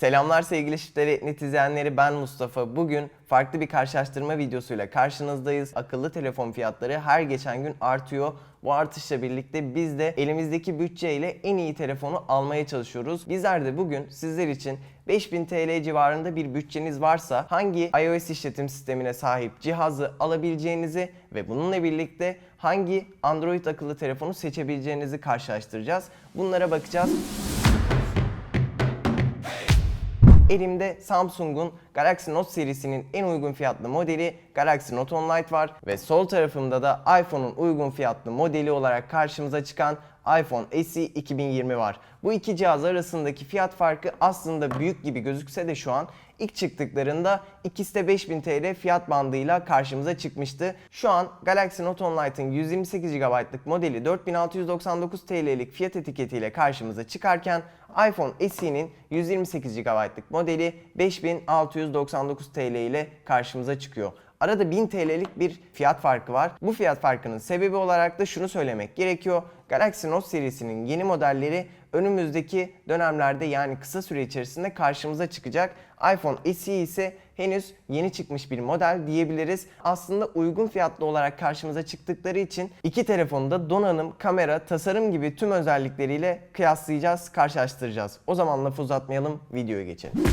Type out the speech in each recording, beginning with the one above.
Selamlar sevgili Shifteri Net izleyenleri ben Mustafa. Bugün farklı bir karşılaştırma videosuyla karşınızdayız. Akıllı telefon fiyatları her geçen gün artıyor. Bu artışla birlikte biz de elimizdeki bütçeyle en iyi telefonu almaya çalışıyoruz. Bizler de bugün sizler için 5000 TL civarında bir bütçeniz varsa hangi iOS işletim sistemine sahip cihazı alabileceğinizi ve bununla birlikte hangi Android akıllı telefonu seçebileceğinizi karşılaştıracağız. Bunlara bakacağız. Elimde Samsung'un Galaxy Note serisinin en uygun fiyatlı modeli Galaxy Note 10 Lite var. Ve sol tarafımda da iPhone'un uygun fiyatlı modeli olarak karşımıza çıkan iPhone SE 2020 var. Bu iki cihaz arasındaki fiyat farkı aslında büyük gibi gözükse de şu an ilk çıktıklarında ikisi de 5000 TL fiyat bandıyla karşımıza çıkmıştı. Şu an Galaxy Note 10 Lite'ın 128 GB'lık modeli 4699 TL'lik fiyat etiketiyle karşımıza çıkarken iPhone SE'nin 128 GB'lık modeli 5699 TL ile karşımıza çıkıyor. Arada 1000 TL'lik bir fiyat farkı var. Bu fiyat farkının sebebi olarak da şunu söylemek gerekiyor. Galaxy Note serisinin yeni modelleri önümüzdeki dönemlerde yani kısa süre içerisinde karşımıza çıkacak. iPhone SE ise henüz yeni çıkmış bir model diyebiliriz. Aslında uygun fiyatlı olarak karşımıza çıktıkları için iki telefonu da donanım, kamera, tasarım gibi tüm özellikleriyle kıyaslayacağız, karşılaştıracağız. O zaman lafı uzatmayalım, videoya geçelim.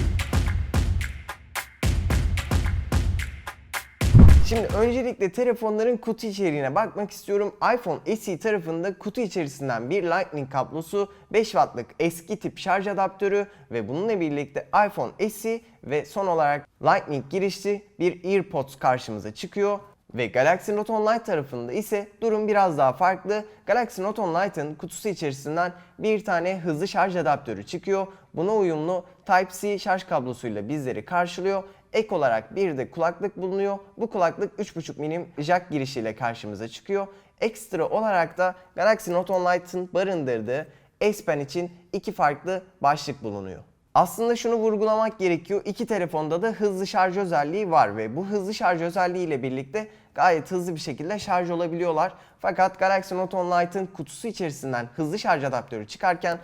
Şimdi öncelikle telefonların kutu içeriğine bakmak istiyorum. iPhone SE tarafında kutu içerisinden bir Lightning kablosu, 5 wattlık eski tip şarj adaptörü ve bununla birlikte iPhone SE ve son olarak Lightning girişli bir AirPods karşımıza çıkıyor. Ve Galaxy Note 10 Lite tarafında ise durum biraz daha farklı. Galaxy Note 10 Lite'ın kutusu içerisinden bir tane hızlı şarj adaptörü çıkıyor. Buna uyumlu Type-C şarj kablosuyla bizleri karşılıyor. Ek olarak bir de kulaklık bulunuyor. Bu kulaklık 3.5 milim jack girişiyle karşımıza çıkıyor. Ekstra olarak da Galaxy Note 10 Lite'ın barındırdığı S Pen için iki farklı başlık bulunuyor. Aslında şunu vurgulamak gerekiyor. İki telefonda da hızlı şarj özelliği var ve bu hızlı şarj özelliği ile birlikte gayet hızlı bir şekilde şarj olabiliyorlar. Fakat Galaxy Note 10 Lite'ın kutusu içerisinden hızlı şarj adaptörü çıkarken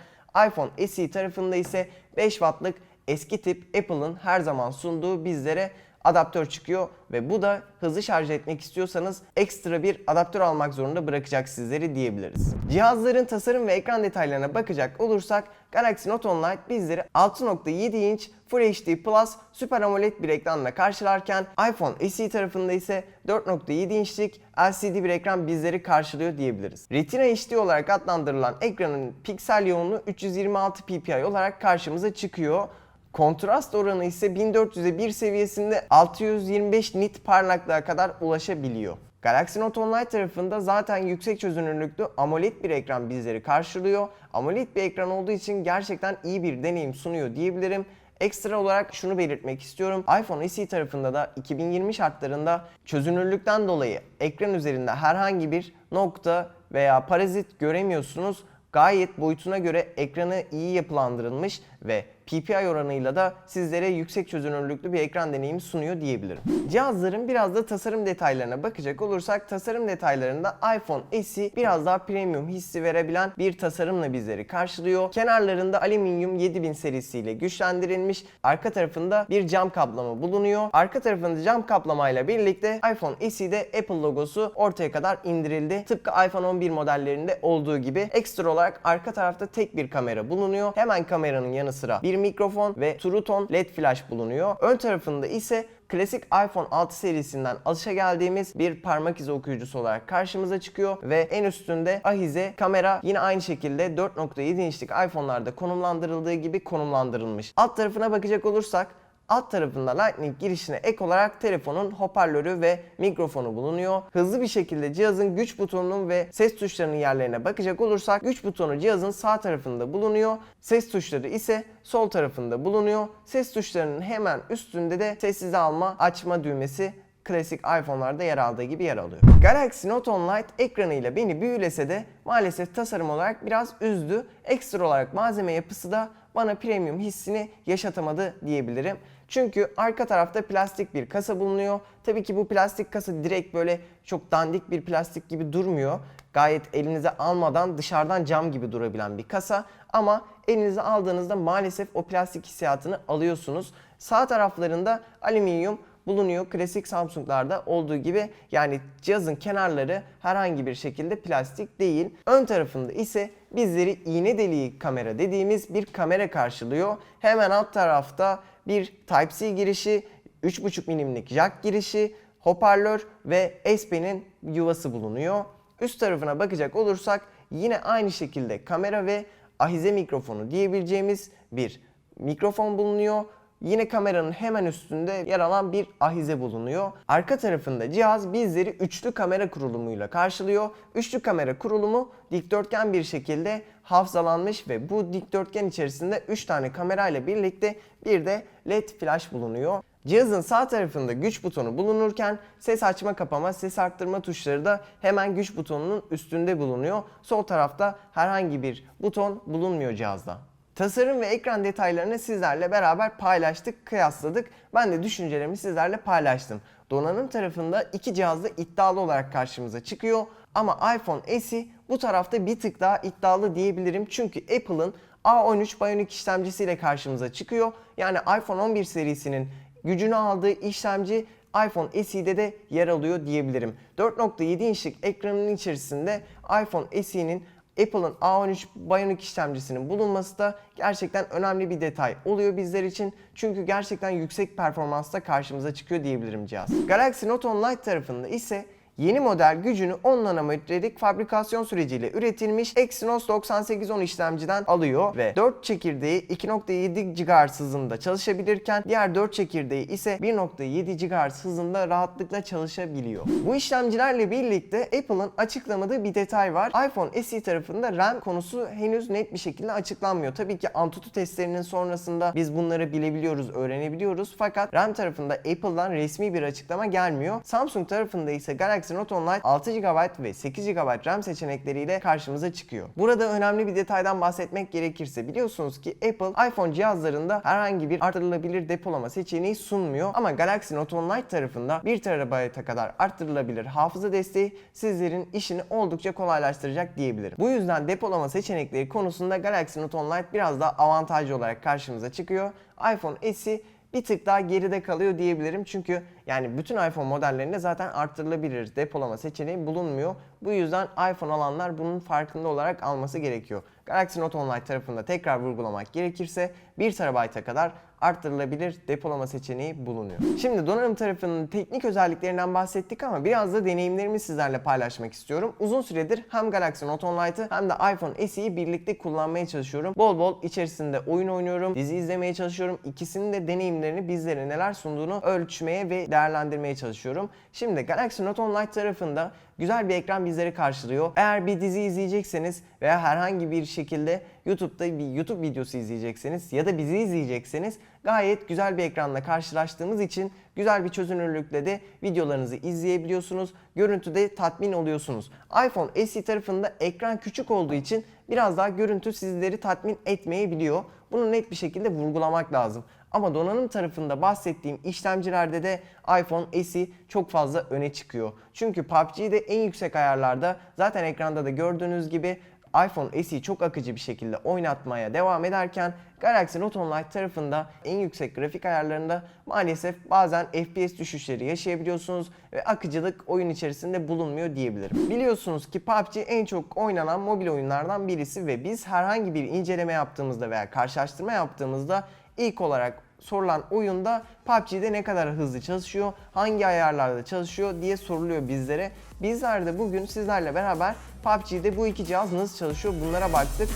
iPhone SE tarafında ise 5 wattlık eski tip Apple'ın her zaman sunduğu bizlere adaptör çıkıyor ve bu da hızlı şarj etmek istiyorsanız ekstra bir adaptör almak zorunda bırakacak sizleri diyebiliriz. Cihazların tasarım ve ekran detaylarına bakacak olursak Galaxy Note 10 Lite bizleri 6.7 inç Full HD Plus Super AMOLED bir ekranla karşılarken iPhone SE tarafında ise 4.7 inçlik LCD bir ekran bizleri karşılıyor diyebiliriz. Retina HD olarak adlandırılan ekranın piksel yoğunluğu 326 ppi olarak karşımıza çıkıyor. Kontrast oranı ise 1400'e 1 seviyesinde 625 nit parlaklığa kadar ulaşabiliyor. Galaxy Note 10 Lite tarafında zaten yüksek çözünürlüklü AMOLED bir ekran bizleri karşılıyor. AMOLED bir ekran olduğu için gerçekten iyi bir deneyim sunuyor diyebilirim. Ekstra olarak şunu belirtmek istiyorum. iPhone SE tarafında da 2020 şartlarında çözünürlükten dolayı ekran üzerinde herhangi bir nokta veya parazit göremiyorsunuz. Gayet boyutuna göre ekranı iyi yapılandırılmış ve PPI oranıyla da sizlere yüksek çözünürlüklü bir ekran deneyimi sunuyor diyebilirim. Cihazların biraz da tasarım detaylarına bakacak olursak tasarım detaylarında iPhone SE biraz daha premium hissi verebilen bir tasarımla bizleri karşılıyor. Kenarlarında alüminyum 7000 serisiyle güçlendirilmiş. Arka tarafında bir cam kaplama bulunuyor. Arka tarafında cam kaplamayla birlikte iPhone SE'de Apple logosu ortaya kadar indirildi. Tıpkı iPhone 11 modellerinde olduğu gibi ekstra olarak arka tarafta tek bir kamera bulunuyor. Hemen kameranın yanı sıra bir mikrofon ve True Tone LED flash bulunuyor. Ön tarafında ise klasik iPhone 6 serisinden alışa geldiğimiz bir parmak izi okuyucusu olarak karşımıza çıkıyor ve en üstünde ahize kamera yine aynı şekilde 4.7 inçlik iPhone'larda konumlandırıldığı gibi konumlandırılmış. Alt tarafına bakacak olursak Alt tarafında Lightning girişine ek olarak telefonun hoparlörü ve mikrofonu bulunuyor. Hızlı bir şekilde cihazın güç butonunun ve ses tuşlarının yerlerine bakacak olursak güç butonu cihazın sağ tarafında bulunuyor. Ses tuşları ise sol tarafında bulunuyor. Ses tuşlarının hemen üstünde de sessize alma açma düğmesi klasik iPhone'larda yer aldığı gibi yer alıyor. Galaxy Note 10 Lite ekranıyla beni büyülese de maalesef tasarım olarak biraz üzdü. Ekstra olarak malzeme yapısı da bana premium hissini yaşatamadı diyebilirim. Çünkü arka tarafta plastik bir kasa bulunuyor. Tabii ki bu plastik kasa direkt böyle çok dandik bir plastik gibi durmuyor. Gayet elinize almadan dışarıdan cam gibi durabilen bir kasa. Ama elinize aldığınızda maalesef o plastik hissiyatını alıyorsunuz. Sağ taraflarında alüminyum bulunuyor. Klasik Samsung'larda olduğu gibi yani cihazın kenarları herhangi bir şekilde plastik değil. Ön tarafında ise bizleri iğne deliği kamera dediğimiz bir kamera karşılıyor. Hemen alt tarafta bir Type-C girişi, 3.5 milimlik jack girişi, hoparlör ve S Pen'in yuvası bulunuyor. Üst tarafına bakacak olursak yine aynı şekilde kamera ve ahize mikrofonu diyebileceğimiz bir mikrofon bulunuyor. Yine kameranın hemen üstünde yer alan bir ahize bulunuyor. Arka tarafında cihaz bizleri üçlü kamera kurulumuyla karşılıyor. Üçlü kamera kurulumu dikdörtgen bir şekilde hafızalanmış ve bu dikdörtgen içerisinde 3 tane kamera ile birlikte bir de LED flash bulunuyor. Cihazın sağ tarafında güç butonu bulunurken ses açma kapama, ses arttırma tuşları da hemen güç butonunun üstünde bulunuyor. Sol tarafta herhangi bir buton bulunmuyor cihazda. Tasarım ve ekran detaylarını sizlerle beraber paylaştık, kıyasladık. Ben de düşüncelerimi sizlerle paylaştım. Donanım tarafında iki cihaz da iddialı olarak karşımıza çıkıyor. Ama iPhone SE bu tarafta bir tık daha iddialı diyebilirim. Çünkü Apple'ın A13 Bionic işlemcisiyle karşımıza çıkıyor. Yani iPhone 11 serisinin gücünü aldığı işlemci iPhone SE'de de yer alıyor diyebilirim. 4.7 inçlik ekranın içerisinde iPhone SE'nin Apple'ın A13 Bionic işlemcisinin bulunması da gerçekten önemli bir detay oluyor bizler için. Çünkü gerçekten yüksek performansta karşımıza çıkıyor diyebilirim cihaz. Galaxy Note 10 Lite tarafında ise Yeni model gücünü 10 nanometrelik fabrikasyon süreciyle üretilmiş Exynos 9810 işlemciden alıyor ve 4 çekirdeği 2.7 GHz hızında çalışabilirken diğer 4 çekirdeği ise 1.7 GHz hızında rahatlıkla çalışabiliyor. Bu işlemcilerle birlikte Apple'ın açıklamadığı bir detay var. iPhone SE tarafında RAM konusu henüz net bir şekilde açıklanmıyor. Tabii ki Antutu testlerinin sonrasında biz bunları bilebiliyoruz, öğrenebiliyoruz. Fakat RAM tarafında Apple'dan resmi bir açıklama gelmiyor. Samsung tarafında ise Galaxy 10 Lite 6 GB ve 8 GB RAM seçenekleriyle karşımıza çıkıyor. Burada önemli bir detaydan bahsetmek gerekirse biliyorsunuz ki Apple iPhone cihazlarında herhangi bir artırılabilir depolama seçeneği sunmuyor ama Galaxy Note 10 Lite tarafında 1 TB'a kadar arttırılabilir hafıza desteği sizlerin işini oldukça kolaylaştıracak diyebilirim. Bu yüzden depolama seçenekleri konusunda Galaxy Note 10 Lite biraz daha avantajlı olarak karşımıza çıkıyor. iPhone SE bir tık daha geride kalıyor diyebilirim. Çünkü yani bütün iPhone modellerinde zaten arttırılabilir depolama seçeneği bulunmuyor. Bu yüzden iPhone alanlar bunun farkında olarak alması gerekiyor. Galaxy Note 10 Lite tarafında tekrar vurgulamak gerekirse 1 TB'a kadar arttırılabilir depolama seçeneği bulunuyor. Şimdi donanım tarafının teknik özelliklerinden bahsettik ama biraz da deneyimlerimi sizlerle paylaşmak istiyorum. Uzun süredir hem Galaxy Note 10 Lite'ı hem de iPhone SE'yi birlikte kullanmaya çalışıyorum. Bol bol içerisinde oyun oynuyorum, dizi izlemeye çalışıyorum. İkisinin de deneyimlerini bizlere neler sunduğunu ölçmeye ve değerlendirmeye çalışıyorum. Şimdi Galaxy Note 10 Lite tarafında güzel bir ekran bizleri karşılıyor. Eğer bir dizi izleyecekseniz veya herhangi bir şekilde YouTube'da bir YouTube videosu izleyecekseniz ya da bizi izleyecekseniz gayet güzel bir ekranla karşılaştığımız için güzel bir çözünürlükle de videolarınızı izleyebiliyorsunuz. Görüntüde tatmin oluyorsunuz. iPhone SE tarafında ekran küçük olduğu için biraz daha görüntü sizleri tatmin etmeyebiliyor. Bunu net bir şekilde vurgulamak lazım. Ama donanım tarafında bahsettiğim işlemcilerde de iPhone SE çok fazla öne çıkıyor. Çünkü PUBG'de en yüksek ayarlarda zaten ekranda da gördüğünüz gibi iPhone SE çok akıcı bir şekilde oynatmaya devam ederken Galaxy Note 10 Lite tarafında en yüksek grafik ayarlarında maalesef bazen FPS düşüşleri yaşayabiliyorsunuz ve akıcılık oyun içerisinde bulunmuyor diyebilirim. Biliyorsunuz ki PUBG en çok oynanan mobil oyunlardan birisi ve biz herhangi bir inceleme yaptığımızda veya karşılaştırma yaptığımızda ilk olarak sorulan oyunda PUBG'de ne kadar hızlı çalışıyor, hangi ayarlarda çalışıyor diye soruluyor bizlere. Bizler de bugün sizlerle beraber PUBG'de bu iki cihaz nasıl çalışıyor bunlara baktık.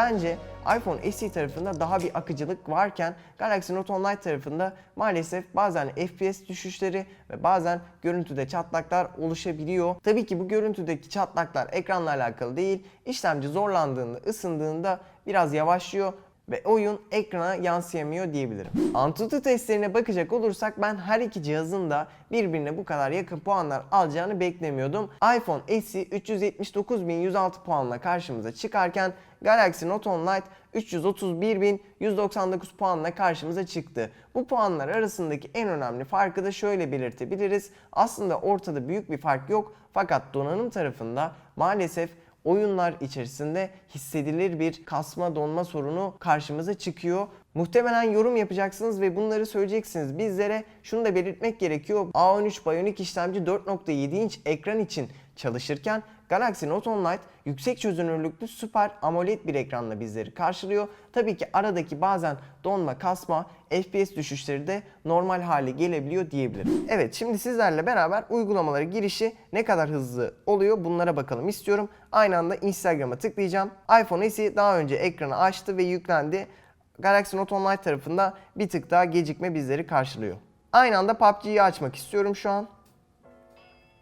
Bence iPhone SE tarafında daha bir akıcılık varken Galaxy Note 10 Lite tarafında maalesef bazen FPS düşüşleri ve bazen görüntüde çatlaklar oluşabiliyor. Tabii ki bu görüntüdeki çatlaklar ekranla alakalı değil. İşlemci zorlandığında, ısındığında biraz yavaşlıyor ve oyun ekrana yansıyamıyor diyebilirim. Antutu testlerine bakacak olursak ben her iki cihazın da birbirine bu kadar yakın puanlar alacağını beklemiyordum. iPhone SE 379.106 puanla karşımıza çıkarken Galaxy Note 10 Lite 331.199 puanla karşımıza çıktı. Bu puanlar arasındaki en önemli farkı da şöyle belirtebiliriz. Aslında ortada büyük bir fark yok fakat donanım tarafında maalesef oyunlar içerisinde hissedilir bir kasma donma sorunu karşımıza çıkıyor. Muhtemelen yorum yapacaksınız ve bunları söyleyeceksiniz. Bizlere şunu da belirtmek gerekiyor. A13 Bionic işlemci 4.7 inç ekran için çalışırken Galaxy Note 10 Lite yüksek çözünürlüklü süper AMOLED bir ekranla bizleri karşılıyor. Tabii ki aradaki bazen donma, kasma, FPS düşüşleri de normal hale gelebiliyor diyebilirim. Evet şimdi sizlerle beraber uygulamalara girişi ne kadar hızlı oluyor bunlara bakalım istiyorum. Aynı anda Instagram'a tıklayacağım. iPhone SE daha önce ekranı açtı ve yüklendi. Galaxy Note 10 Lite tarafında bir tık daha gecikme bizleri karşılıyor. Aynı anda PUBG'yi açmak istiyorum şu an.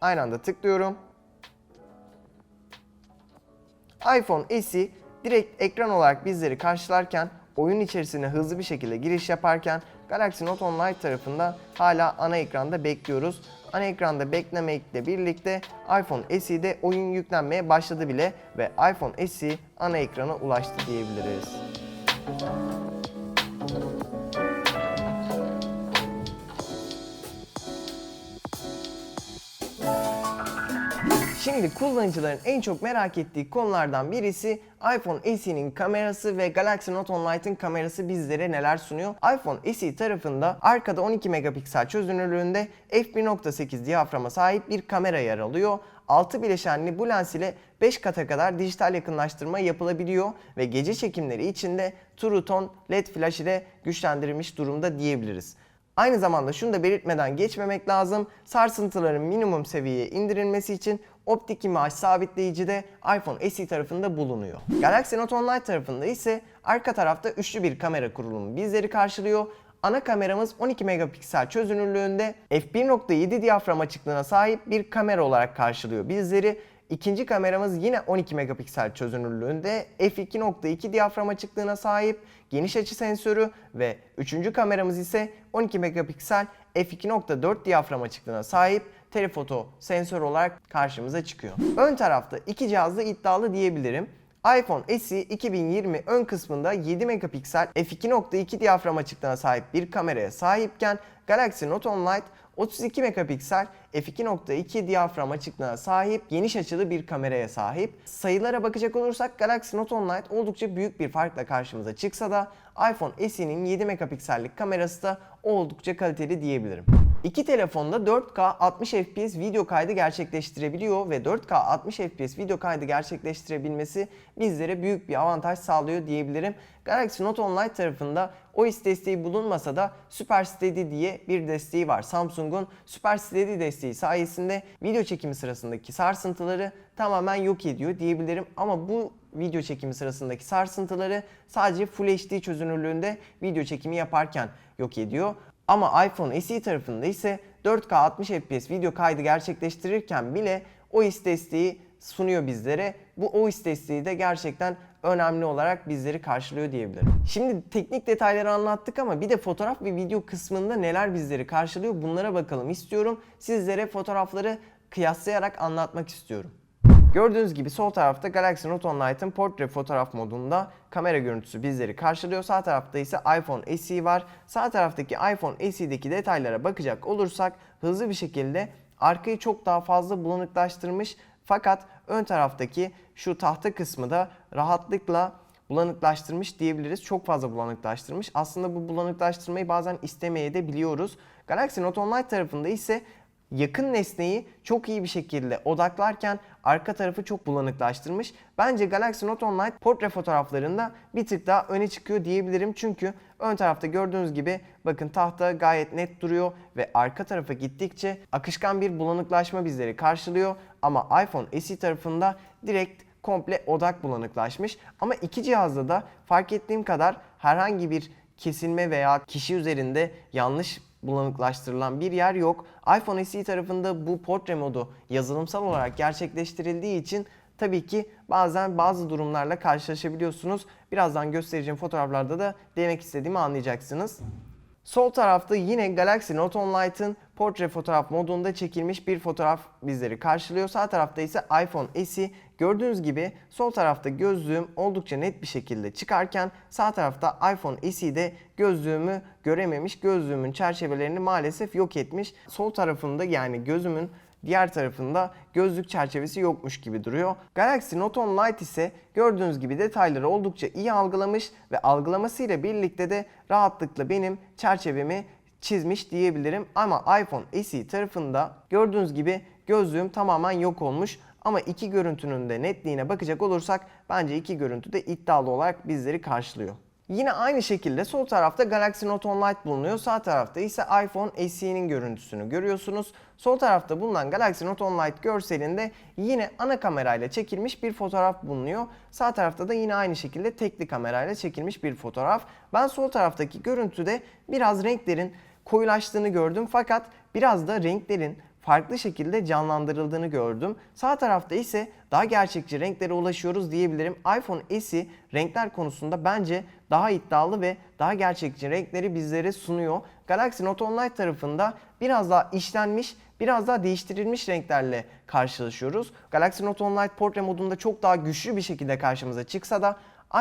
Aynı anda tıklıyorum. iPhone SE direkt ekran olarak bizleri karşılarken oyun içerisine hızlı bir şekilde giriş yaparken Galaxy Note 10 Lite tarafında hala ana ekranda bekliyoruz. Ana ekranda beklemekle birlikte iPhone SE'de oyun yüklenmeye başladı bile ve iPhone SE ana ekrana ulaştı diyebiliriz. Şimdi kullanıcıların en çok merak ettiği konulardan birisi iPhone SE'nin kamerası ve Galaxy Note 10 Lite'ın kamerası bizlere neler sunuyor? iPhone SE tarafında arkada 12 megapiksel çözünürlüğünde f1.8 diyaframa sahip bir kamera yer alıyor. 6 bileşenli bu lens ile 5 kata kadar dijital yakınlaştırma yapılabiliyor ve gece çekimleri için de True Tone LED flash ile güçlendirilmiş durumda diyebiliriz. Aynı zamanda şunu da belirtmeden geçmemek lazım. Sarsıntıların minimum seviyeye indirilmesi için optik imaj sabitleyici de iPhone SE tarafında bulunuyor. Galaxy Note 10 Lite tarafında ise arka tarafta üçlü bir kamera kurulumu bizleri karşılıyor. Ana kameramız 12 megapiksel çözünürlüğünde f1.7 diyafram açıklığına sahip bir kamera olarak karşılıyor bizleri. İkinci kameramız yine 12 megapiksel çözünürlüğünde f2.2 diyafram açıklığına sahip geniş açı sensörü ve üçüncü kameramız ise 12 megapiksel f2.4 diyafram açıklığına sahip telefoto sensör olarak karşımıza çıkıyor. Ön tarafta iki cihazda iddialı diyebilirim. iPhone SE 2020 ön kısmında 7 megapiksel f2.2 diyafram açıklığına sahip bir kameraya sahipken Galaxy Note 10 Lite 32 megapiksel f2.2 diyafram açıklığına sahip geniş açılı bir kameraya sahip. Sayılara bakacak olursak Galaxy Note 10 Lite oldukça büyük bir farkla karşımıza çıksa da iPhone SE'nin 7 megapiksellik kamerası da oldukça kaliteli diyebilirim. İki telefonda 4K 60 FPS video kaydı gerçekleştirebiliyor ve 4K 60 FPS video kaydı gerçekleştirebilmesi bizlere büyük bir avantaj sağlıyor diyebilirim. Galaxy Note 10 Lite tarafında OIS desteği bulunmasa da Super Steady diye bir desteği var. Samsung'un Super Steady desteği sayesinde video çekimi sırasındaki sarsıntıları tamamen yok ediyor diyebilirim. Ama bu video çekimi sırasındaki sarsıntıları sadece Full HD çözünürlüğünde video çekimi yaparken yok ediyor. Ama iPhone SE tarafında ise 4K 60 FPS video kaydı gerçekleştirirken bile OIS desteği sunuyor bizlere. Bu OIS desteği de gerçekten önemli olarak bizleri karşılıyor diyebilirim. Şimdi teknik detayları anlattık ama bir de fotoğraf ve video kısmında neler bizleri karşılıyor bunlara bakalım istiyorum. Sizlere fotoğrafları kıyaslayarak anlatmak istiyorum. Gördüğünüz gibi sol tarafta Galaxy Note 10 Lite'ın portre fotoğraf modunda kamera görüntüsü bizleri karşılıyor. Sağ tarafta ise iPhone SE var. Sağ taraftaki iPhone SE'deki detaylara bakacak olursak hızlı bir şekilde arkayı çok daha fazla bulanıklaştırmış. Fakat ön taraftaki şu tahta kısmı da rahatlıkla bulanıklaştırmış diyebiliriz. Çok fazla bulanıklaştırmış. Aslında bu bulanıklaştırmayı bazen istemeye de biliyoruz. Galaxy Note 10 Lite tarafında ise yakın nesneyi çok iyi bir şekilde odaklarken arka tarafı çok bulanıklaştırmış. Bence Galaxy Note 10 Lite portre fotoğraflarında bir tık daha öne çıkıyor diyebilirim. Çünkü ön tarafta gördüğünüz gibi bakın tahta gayet net duruyor ve arka tarafa gittikçe akışkan bir bulanıklaşma bizleri karşılıyor. Ama iPhone SE tarafında direkt komple odak bulanıklaşmış. Ama iki cihazda da fark ettiğim kadar herhangi bir kesilme veya kişi üzerinde yanlış bulanıklaştırılan bir yer yok. iPhone SE tarafında bu portre modu yazılımsal olarak gerçekleştirildiği için tabii ki bazen bazı durumlarla karşılaşabiliyorsunuz. Birazdan göstereceğim fotoğraflarda da demek istediğimi anlayacaksınız. Sol tarafta yine Galaxy Note 10 Lite'ın portre fotoğraf modunda çekilmiş bir fotoğraf bizleri karşılıyor. Sağ tarafta ise iPhone SE. Gördüğünüz gibi sol tarafta gözlüğüm oldukça net bir şekilde çıkarken sağ tarafta iPhone SE'de gözlüğümü görememiş. Gözlüğümün çerçevelerini maalesef yok etmiş. Sol tarafında yani gözümün Diğer tarafında gözlük çerçevesi yokmuş gibi duruyor. Galaxy Note 10 Lite ise gördüğünüz gibi detayları oldukça iyi algılamış ve algılamasıyla birlikte de rahatlıkla benim çerçevemi çizmiş diyebilirim. Ama iPhone SE tarafında gördüğünüz gibi gözlüğüm tamamen yok olmuş. Ama iki görüntünün de netliğine bakacak olursak bence iki görüntü de iddialı olarak bizleri karşılıyor. Yine aynı şekilde sol tarafta Galaxy Note 10 Lite bulunuyor. Sağ tarafta ise iPhone SE'nin görüntüsünü görüyorsunuz. Sol tarafta bulunan Galaxy Note 10 Lite görselinde yine ana kamerayla çekilmiş bir fotoğraf bulunuyor. Sağ tarafta da yine aynı şekilde tekli kamerayla çekilmiş bir fotoğraf. Ben sol taraftaki görüntüde biraz renklerin koyulaştığını gördüm fakat biraz da renklerin farklı şekilde canlandırıldığını gördüm. Sağ tarafta ise daha gerçekçi renklere ulaşıyoruz diyebilirim. iPhone SE renkler konusunda bence daha iddialı ve daha gerçekçi renkleri bizlere sunuyor. Galaxy Note 10 Lite tarafında biraz daha işlenmiş, biraz daha değiştirilmiş renklerle karşılaşıyoruz. Galaxy Note 10 Lite portre modunda çok daha güçlü bir şekilde karşımıza çıksa da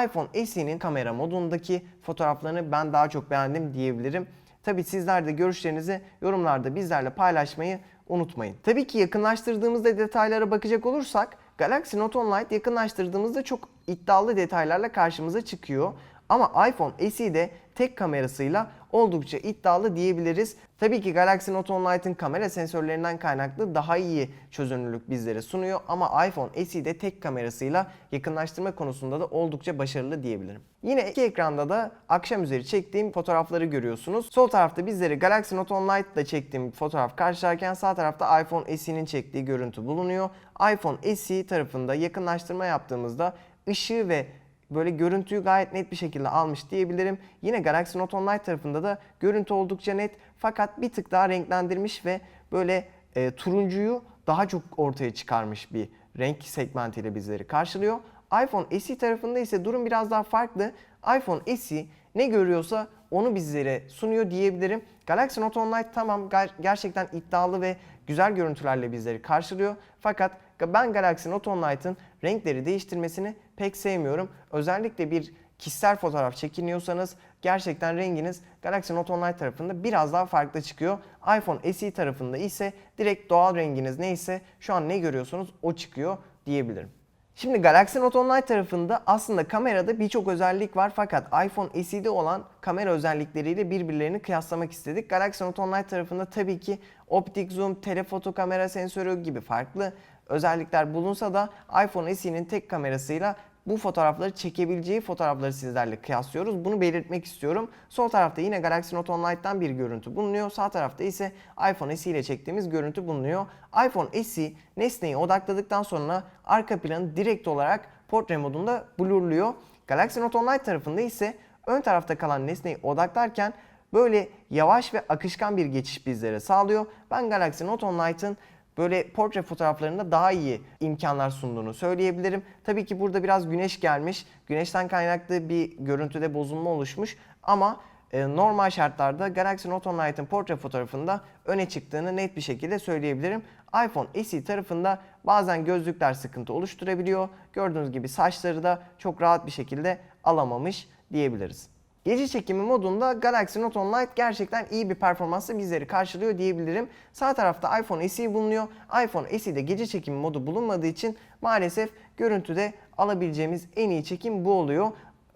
iPhone SE'nin kamera modundaki fotoğraflarını ben daha çok beğendim diyebilirim. Tabi sizler de görüşlerinizi yorumlarda bizlerle paylaşmayı unutmayın. Tabii ki yakınlaştırdığımızda detaylara bakacak olursak Galaxy Note 10 Lite yakınlaştırdığımızda çok iddialı detaylarla karşımıza çıkıyor. Ama iPhone SE'de tek kamerasıyla oldukça iddialı diyebiliriz. Tabii ki Galaxy Note 10 Lite'ın kamera sensörlerinden kaynaklı daha iyi çözünürlük bizlere sunuyor ama iPhone SE'de tek kamerasıyla yakınlaştırma konusunda da oldukça başarılı diyebilirim. Yine iki ekranda da akşam üzeri çektiğim fotoğrafları görüyorsunuz. Sol tarafta bizleri Galaxy Note 10 Lite ile çektiğim fotoğraf karşılarken sağ tarafta iPhone SE'nin çektiği görüntü bulunuyor. iPhone SE tarafında yakınlaştırma yaptığımızda ışığı ve böyle görüntüyü gayet net bir şekilde almış diyebilirim. Yine Galaxy Note 10 Lite tarafında da görüntü oldukça net fakat bir tık daha renklendirmiş ve böyle e, turuncuyu daha çok ortaya çıkarmış bir renk segmentiyle bizleri karşılıyor. iPhone SE tarafında ise durum biraz daha farklı. iPhone SE ne görüyorsa onu bizlere sunuyor diyebilirim. Galaxy Note 10 Lite tamam gerçekten iddialı ve güzel görüntülerle bizleri karşılıyor. Fakat ben Galaxy Note 10 Lite'ın renkleri değiştirmesini pek sevmiyorum. Özellikle bir kişisel fotoğraf çekiniyorsanız gerçekten renginiz Galaxy Note 10 Lite tarafında biraz daha farklı çıkıyor. iPhone SE tarafında ise direkt doğal renginiz neyse şu an ne görüyorsunuz o çıkıyor diyebilirim. Şimdi Galaxy Note 10 Lite tarafında aslında kamerada birçok özellik var fakat iPhone SE'de olan kamera özellikleriyle birbirlerini kıyaslamak istedik. Galaxy Note 10 Lite tarafında tabii ki optik zoom, telefoto kamera sensörü gibi farklı özellikler bulunsa da iPhone SE'nin tek kamerasıyla bu fotoğrafları çekebileceği fotoğrafları sizlerle kıyaslıyoruz. Bunu belirtmek istiyorum. Sol tarafta yine Galaxy Note 10 Lite'dan bir görüntü bulunuyor. Sağ tarafta ise iPhone SE ile çektiğimiz görüntü bulunuyor. iPhone SE nesneyi odakladıktan sonra arka planı direkt olarak portre modunda blurluyor. Galaxy Note 10 Lite tarafında ise ön tarafta kalan nesneyi odaklarken böyle yavaş ve akışkan bir geçiş bizlere sağlıyor. Ben Galaxy Note 10 Lite'ın böyle portre fotoğraflarında daha iyi imkanlar sunduğunu söyleyebilirim. Tabii ki burada biraz güneş gelmiş. Güneşten kaynaklı bir görüntüde bozulma oluşmuş ama e, normal şartlarda Galaxy Note 10 Lite'ın portre fotoğrafında öne çıktığını net bir şekilde söyleyebilirim. iPhone SE tarafında bazen gözlükler sıkıntı oluşturabiliyor. Gördüğünüz gibi saçları da çok rahat bir şekilde alamamış diyebiliriz. Gece çekimi modunda Galaxy Note 10 Lite gerçekten iyi bir performansla bizleri karşılıyor diyebilirim. Sağ tarafta iPhone SE bulunuyor. iPhone SE'de gece çekimi modu bulunmadığı için maalesef görüntüde alabileceğimiz en iyi çekim bu oluyor.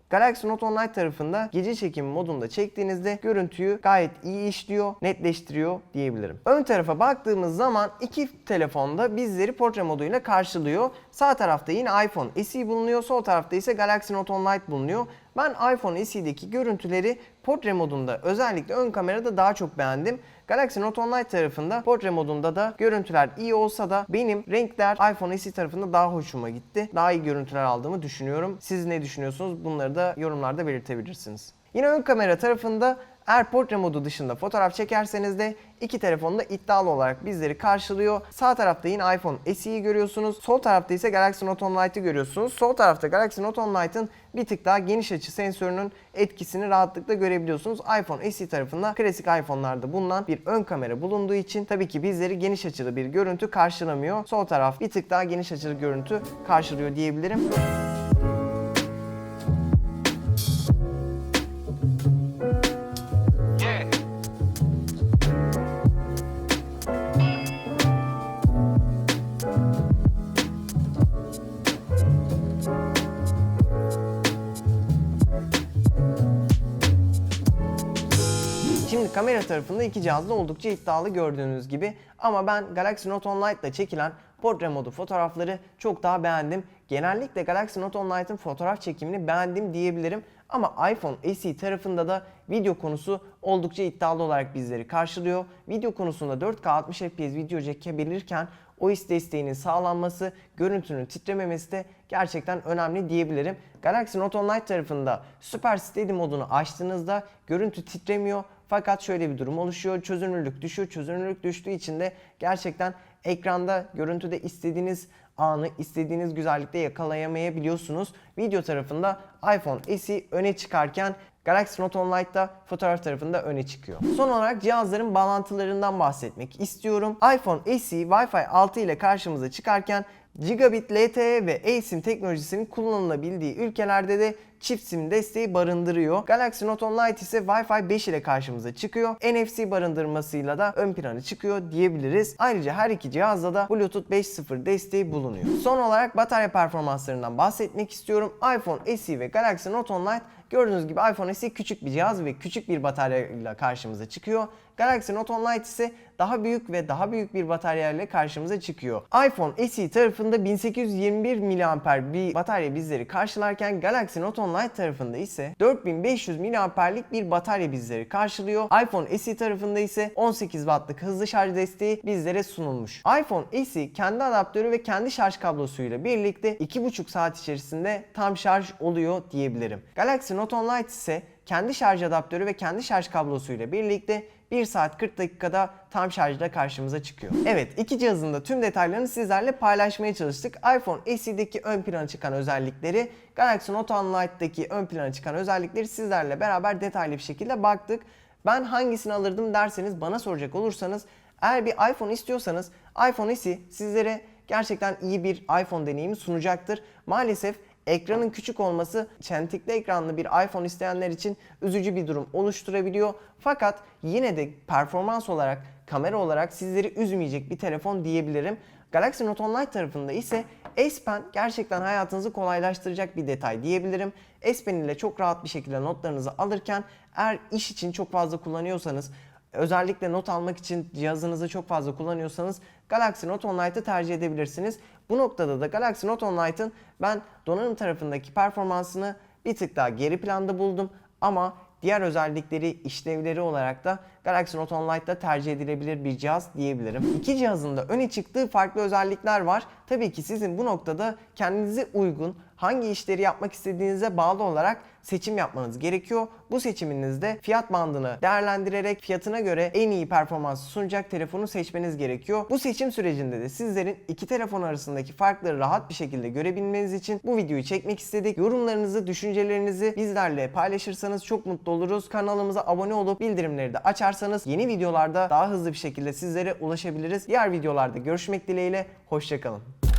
Galaxy Note 10 Lite tarafında gece çekimi modunda çektiğinizde görüntüyü gayet iyi işliyor, netleştiriyor diyebilirim. Ön tarafa baktığımız zaman iki telefonda bizleri portre moduyla karşılıyor. Sağ tarafta yine iPhone SE bulunuyor, sol tarafta ise Galaxy Note 10 Lite bulunuyor. Ben iPhone SE'deki görüntüleri portre modunda özellikle ön kamerada daha çok beğendim. Galaxy Note 10 Lite tarafında portre modunda da görüntüler iyi olsa da benim renkler iPhone SE tarafında daha hoşuma gitti. Daha iyi görüntüler aldığımı düşünüyorum. Siz ne düşünüyorsunuz? Bunları da yorumlarda belirtebilirsiniz. Yine ön kamera tarafında eğer portre modu dışında fotoğraf çekerseniz de iki telefon da iddialı olarak bizleri karşılıyor. Sağ tarafta yine iPhone SE'yi görüyorsunuz. Sol tarafta ise Galaxy Note 10 Lite'ı görüyorsunuz. Sol tarafta Galaxy Note 10 Lite'ın bir tık daha geniş açı sensörünün etkisini rahatlıkla görebiliyorsunuz. iPhone SE tarafında klasik iPhone'larda bulunan bir ön kamera bulunduğu için tabii ki bizleri geniş açılı bir görüntü karşılamıyor. Sol taraf bir tık daha geniş açılı görüntü karşılıyor diyebilirim. Kamera tarafında iki cihaz da oldukça iddialı gördüğünüz gibi ama ben Galaxy Note 10 Lite ile çekilen portre modu fotoğrafları çok daha beğendim. Genellikle Galaxy Note 10 Lite'ın fotoğraf çekimini beğendim diyebilirim ama iPhone SE tarafında da video konusu oldukça iddialı olarak bizleri karşılıyor. Video konusunda 4K 60 FPS video çekebilirken OIS desteğinin sağlanması, görüntünün titrememesi de gerçekten önemli diyebilirim. Galaxy Note 10 Lite tarafında Super Steady modunu açtığınızda görüntü titremiyor. Fakat şöyle bir durum oluşuyor. Çözünürlük düşüyor. Çözünürlük düştüğü için de gerçekten ekranda görüntüde istediğiniz anı istediğiniz güzellikte yakalayamayabiliyorsunuz. Video tarafında iPhone SE öne çıkarken Galaxy Note 10 Lite'da fotoğraf tarafında öne çıkıyor. Son olarak cihazların bağlantılarından bahsetmek istiyorum. iPhone SE Wi-Fi 6 ile karşımıza çıkarken Gigabit LTE ve eSIM teknolojisinin kullanılabildiği ülkelerde de çift SIM desteği barındırıyor. Galaxy Note 10 Lite ise Wi-Fi 5 ile karşımıza çıkıyor. NFC barındırmasıyla da ön plana çıkıyor diyebiliriz. Ayrıca her iki cihazda da Bluetooth 5.0 desteği bulunuyor. Son olarak batarya performanslarından bahsetmek istiyorum. iPhone SE ve Galaxy Note 10 Lite Gördüğünüz gibi iPhone SE küçük bir cihaz ve küçük bir bataryayla karşımıza çıkıyor. Galaxy Note 10 Lite ise daha büyük ve daha büyük bir bataryayla karşımıza çıkıyor. iPhone SE tarafında 1821 mAh bir batarya bizleri karşılarken Galaxy Note 10 Lite tarafında ise 4500 mAh'lik bir batarya bizleri karşılıyor. iPhone SE tarafında ise 18 Watt'lık hızlı şarj desteği bizlere sunulmuş. iPhone SE kendi adaptörü ve kendi şarj kablosuyla birlikte 2,5 saat içerisinde tam şarj oluyor diyebilirim. Galaxy Note 10 Lite ise kendi şarj adaptörü ve kendi şarj kablosuyla birlikte 1 saat 40 dakikada tam şarjda karşımıza çıkıyor. Evet iki cihazın da tüm detaylarını sizlerle paylaşmaya çalıştık. iPhone SE'deki ön plana çıkan özellikleri, Galaxy Note 10 Lite'daki ön plana çıkan özellikleri sizlerle beraber detaylı bir şekilde baktık. Ben hangisini alırdım derseniz bana soracak olursanız eğer bir iPhone istiyorsanız iPhone SE sizlere gerçekten iyi bir iPhone deneyimi sunacaktır. Maalesef ekranın küçük olması çentikli ekranlı bir iPhone isteyenler için üzücü bir durum oluşturabiliyor. Fakat yine de performans olarak, kamera olarak sizleri üzmeyecek bir telefon diyebilirim. Galaxy Note 10 Lite tarafında ise S Pen gerçekten hayatınızı kolaylaştıracak bir detay diyebilirim. S Pen ile çok rahat bir şekilde notlarınızı alırken eğer iş için çok fazla kullanıyorsanız özellikle not almak için cihazınızı çok fazla kullanıyorsanız Galaxy Note 10 Lite'ı tercih edebilirsiniz. Bu noktada da Galaxy Note 10 Lite'ın ben donanım tarafındaki performansını bir tık daha geri planda buldum ama diğer özellikleri, işlevleri olarak da Galaxy Note 10 Lite'da tercih edilebilir bir cihaz diyebilirim. İki cihazın da öne çıktığı farklı özellikler var. Tabii ki sizin bu noktada kendinize uygun, hangi işleri yapmak istediğinize bağlı olarak seçim yapmanız gerekiyor. Bu seçiminizde fiyat bandını değerlendirerek fiyatına göre en iyi performansı sunacak telefonu seçmeniz gerekiyor. Bu seçim sürecinde de sizlerin iki telefon arasındaki farkları rahat bir şekilde görebilmeniz için bu videoyu çekmek istedik. Yorumlarınızı, düşüncelerinizi bizlerle paylaşırsanız çok mutlu oluruz. Kanalımıza abone olup bildirimleri de açarsanız yeni videolarda daha hızlı bir şekilde sizlere ulaşabiliriz. Diğer videolarda görüşmek dileğiyle. Hoşçakalın.